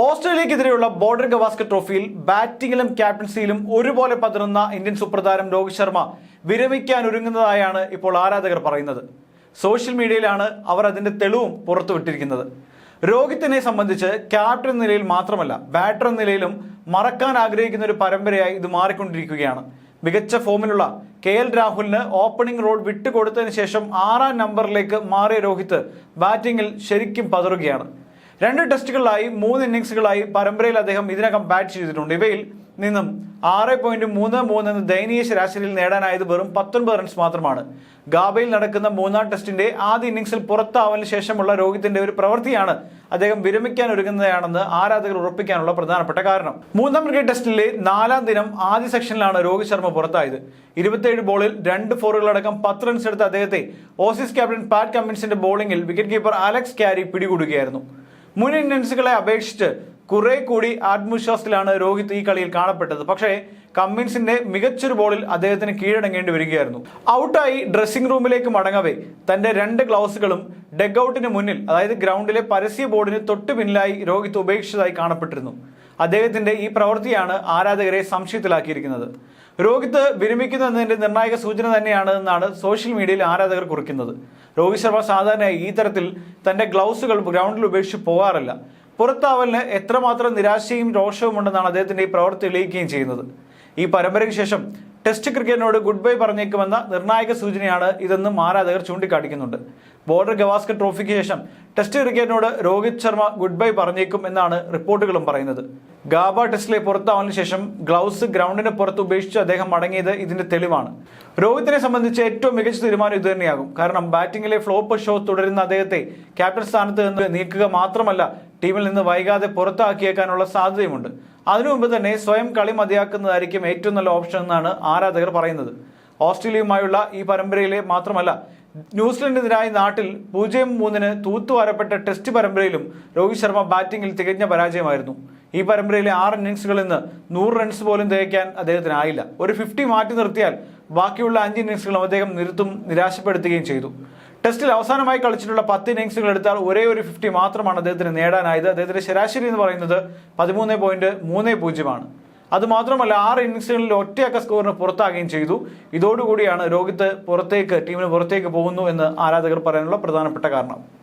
ഓസ്ട്രേലിയക്കെതിരെയുള്ള border Gavaskar ട്രോഫിയിൽ ബാറ്റിംഗിലും ക്യാപ്റ്റൻസിയിലും ഒരുപോലെ പതിർന്ന ഇന്ത്യൻ സൂപ്രതാരം രോഹിത് ശർമ്മ വിരമിക്കാൻ ഒരുങ്ങുന്നതായാണ് ഇപ്പോൾ ആരാധകർ പറയുന്നത്. സോഷ്യൽ മീഡിയയിലാണ് അവർ അതിന്റെ തെളിവും പുറത്തുവിട്ടിരിക്കുന്നത്. രോഹിത്തിനെ സംബന്ധിച്ച് ക്യാപ്റ്റൻ നിലയിൽ മാത്രമല്ല ബാറ്റർ എന്ന നിലയിലും മറക്കാൻ ആഗ്രഹിക്കുന്ന ഒരു പരമ്പരയായി ഇത് മാറിക്കൊണ്ടിരിക്കുകയാണ്. മികച്ച ഫോമിലുള്ള കെ എൽ രാഹുലിന് ഓപ്പണിംഗ് റോൾ വിട്ടുകൊടുത്തതിന് ശേഷം ആറാം നമ്പറിലേക്ക് മാറിയ രോഹിത് ബാറ്റിംഗിൽ ശരിക്കും പതറുകയാണ്. രണ്ട് ടെസ്റ്റുകളിലായി മൂന്ന് ഇന്നിങ്സുകളായി പരമ്പരയിൽ അദ്ദേഹം ഇതിനകം ബാറ്റ് ചെയ്തിട്ടുണ്ട്. ഇവയിൽ നിന്നും ആറ് പോയിന്റ് മൂന്ന് മൂന്ന് എന്ന ദയനീയ ശരാശരിയിൽ നേടാനായത് വെറും പത്തൊൻപത് റൺസ് മാത്രമാണ്. ഗാബയിൽ നടക്കുന്ന മൂന്നാം ടെസ്റ്റിന്റെ ആദ്യ ഇന്നിംഗ്സിൽ പുറത്താവലിന് ശേഷമുള്ള രോഹിത്തിന്റെ ഒരു പ്രവൃത്തിയാണ് അദ്ദേഹം വിരമിക്കാൻ ഒരുങ്ങുന്നതാണെന്ന് ആരാധകർ ഉറപ്പിക്കാനുള്ള പ്രധാനപ്പെട്ട കാരണം. മൂന്നാം ക്രിക്കറ്റ് ടെസ്റ്റിലെ നാലാം ദിനം ആദ്യ സെക്ഷനിലാണ് രോഹിത് ശർമ്മ പുറത്തായത്. ഇരുപത്തിയേഴ് ബോളിൽ രണ്ട് ഫോറുകളടക്കം പത്ത് റൺസ് എടുത്ത അദ്ദേഹത്തെ ഓസീസ് ക്യാപ്റ്റൻ പാറ്റ് കമ്മിൻസിന്റെ ബോളിംഗിൽ വിക്കറ്റ് കീപ്പർ അലക്സ് ക്യാരി പിടികൂടുകയായിരുന്നു. മുൻ ഇന്നിംഗ്സുകളെ അപേക്ഷിച്ച് കുറെ കൂടി ആത്മവിശ്വാസത്തിലാണ് രോഹിത് ഈ കളിയിൽ കാണപ്പെട്ടത്. പക്ഷേ കമ്മിൻസിന്റെ മികച്ചൊരു ബോളിൽ അദ്ദേഹത്തിന് കീഴടങ്ങേണ്ടി വരികയായിരുന്നു. ഔട്ടായി ഡ്രസ്സിംഗ് റൂമിലേക്ക് മടങ്ങവേ തന്റെ രണ്ട് ഗ്ലൗസുകളും ഡെഗ് ഔട്ടിന് മുന്നിൽ അതായത് ഗ്രൗണ്ടിലെ പരസ്യ ബോർഡിന് തൊട്ടു പിന്നിലായി രോഹിത് ഉപേക്ഷിച്ചതായി കാണപ്പെട്ടിരുന്നു. അദ്ദേഹത്തിന്റെ ഈ പ്രവൃത്തിയാണ് ആരാധകരെ സംശയത്തിലാക്കിയിരിക്കുന്നത്. രോഹിത് വിരമിക്കുന്നതിന്റെ നിർണായക സൂചന തന്നെയാണ് എന്നാണ് സോഷ്യൽ മീഡിയയിൽ ആരാധകർ കുറിക്കുന്നത്. രോഹിത് ശർമ്മ സാധാരണയായി ഈ തരത്തിൽ തന്റെ ഗ്ലൗസുകൾ ഗ്രൗണ്ടിൽ ഉപേക്ഷിച്ച് പോകാറില്ല. പുറത്താവലിന് എത്രമാത്രം നിരാശയും രോഷവും ഉണ്ടെന്നാണ് അദ്ദേഹത്തിന്റെ ഈ പ്രവൃത്തി തെളിയിക്കുകയും ചെയ്യുന്നത്. ഈ പരമ്പരയ്ക്ക് ശേഷം ടെസ്റ്റ് ക്രിക്കറ്റിനോട് ഗുഡ് ബൈ പറഞ്ഞേക്കുമെന്ന നിർണായക സൂചനയാണ് ഇതെന്നും ആരാധകർ ചൂണ്ടിക്കാട്ടിക്കുന്നുണ്ട്. ബോർഡർ ഗവാസ്കർ ട്രോഫിക്ക് ശേഷം ടെസ്റ്റ് ക്രിക്കറ്റിനോട് രോഹിത് ശർമ്മ ഗുഡ് ബൈ പറഞ്ഞേക്കും എന്നാണ് റിപ്പോർട്ടുകളും പറയുന്നത്. ഗാബ ടെസ്റ്റിലെ പുറത്താവലിന് ശേഷം ഗ്ലൗസ് ഗ്രൗണ്ടിന് പുറത്ത് ഉപേക്ഷിച്ച് അദ്ദേഹം മടങ്ങിയത് ഇതിന്റെ തെളിവാണ്. രോഹിത്തിനെ സംബന്ധിച്ച് ഏറ്റവും മികച്ച തീരുമാനം ഇത് തന്നെയാകും. കാരണം ബാറ്റിംഗിലെ ഫ്ലോപ്പ് ഷോ തുടരുന്ന അദ്ദേഹത്തെ ക്യാപ്റ്റൻ സ്ഥാനത്ത് നിന്ന് നീക്കുക മാത്രമല്ല ടീമിൽ നിന്ന് വൈകാതെ പുറത്താക്കിയേക്കാനുള്ള സാധ്യതയുമുണ്ട്. അതിനു മുമ്പ് തന്നെ സ്വയം കളി മതിയാക്കുന്നതായിരിക്കും ഏറ്റവും നല്ല ഓപ്ഷൻ എന്നാണ് ആരാധകർ പറയുന്നത്. ഓസ്ട്രേലിയയുമായുള്ള ഈ പരമ്പരയിലെ മാത്രമല്ല ന്യൂസിലൻഡിനെതിരായി നാട്ടിൽ പൂജ്യം മൂന്നിന് തൂത്തുവാരപ്പെട്ട ടെസ്റ്റ് പരമ്പരയിലും രോഹിത് ശർമ്മ ബാറ്റിംഗിൽ തികഞ്ഞ പരാജയമായിരുന്നു. ഈ പരമ്പരയിലെ ആറ് ഇന്നിങ്സുകളിൽ നിന്ന് നൂറ് റൺസ് പോലും തികയ്ക്കാൻ അദ്ദേഹത്തിനായില്ല. ഒരു ഫിഫ്റ്റി മാറ്റി നിർത്തിയാൽ ബാക്കിയുള്ള അഞ്ച് ഇന്നിംഗ്സുകളും അദ്ദേഹം നിരുത്തും നിരാശപ്പെടുത്തുകയും ചെയ്തു. ടെസ്റ്റിൽ അവസാനമായി കളിച്ചിട്ടുള്ള പത്ത് ഇന്നിങ്സുകൾ എടുത്താൽ ഒരേ ഒരു ഫിഫ്റ്റി മാത്രമാണ് അദ്ദേഹത്തിന് നേടാനായത്. അദ്ദേഹത്തിന്റെ ശരാശരി എന്ന് പറയുന്നത് പതിമൂന്ന് പോയിന്റ് മൂന്ന് പൂജ്യമാണ്. അതുമാത്രമല്ല ആറ് ഇന്നിംഗ്സുകളിൽ ഒറ്റയക്ക സ്കോറിന് പുറത്താകുകയും ചെയ്തു. ഇതോടുകൂടിയാണ് രോഹിത് പുറത്തേക്ക് ടീമിന് പുറത്തേക്ക് പോകുന്നു എന്ന് ആരാധകർ പറയാനുള്ള പ്രധാനപ്പെട്ട കാരണം.